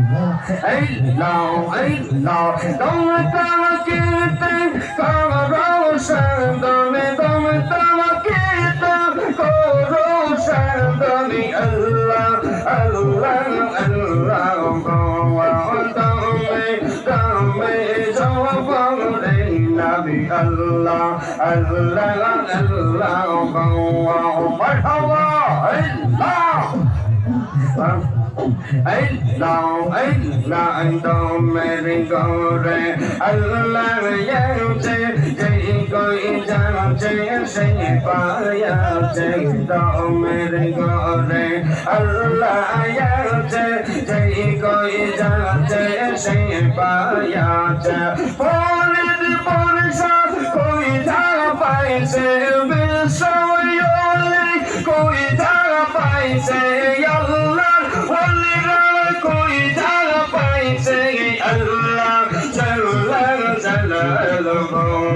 Allah shabam karo Allah Allah Allah আমি আল্লাহ আল্লাহ আল্লাহ মারহাবা আল্লাহ আল্লাহ আল্লাহ দম তামকিতে করো সন্দনে দম তামকিতে Hello, hello, don't let it go there. I love you, say, say, go in down, say, say, fire, say, don't let it go there. I love you, say, say, go in down, say, say, fire, say, fall in the police, go in down, fire, say,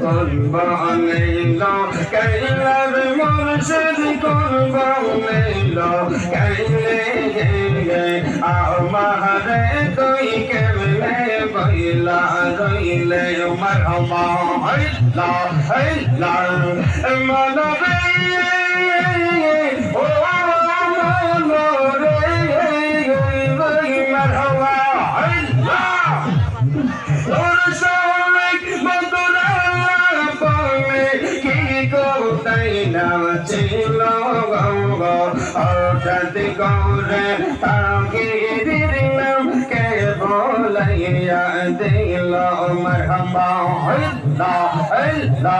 قربان الله كيلا بمرشد قربان الله كيلا আমার তুই কেমনে বইলা রইলে মারহামা হইলা হইলা মনরে কোথায় গঙ্গ হঠাৎ করে তাকে দিলাম কে বলাইয়া দিল মারহামা হইলা হইলা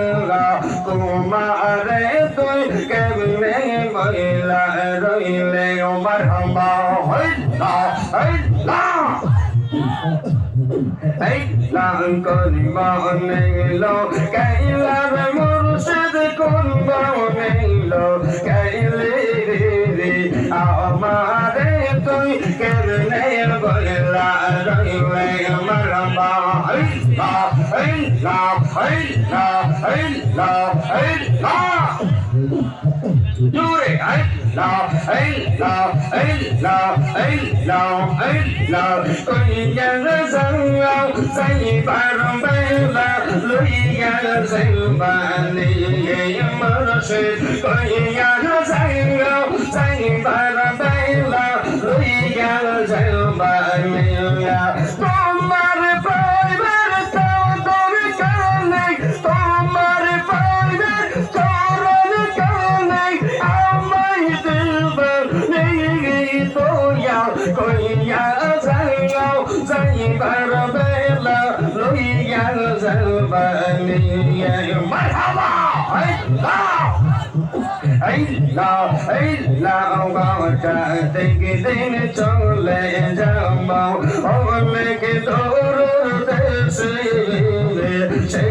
রইলে ওমর হাম্বা হইলা হইলা হইলা করিবা নেইল কাইলা মুর্শিদ কুনবা নেইল কাইলে রে রে, আমারে তুই কেমনে বইলা রইলে হইলা হইলা হইলা হইলা Dure, ay, la, ay, la, ay, la, ay, la, ay, la. Con nhà nó sang lao, say ba rong bay la, lưỡi nhà nó যাইবার বেলা লইয়া যাবা নিয়ে মারহাবা আল্লাহ ইল্লাহ ইল্লাহ থেকে দিন চলে যাব অনেক দূর দেশে সেই দিন কিন্তু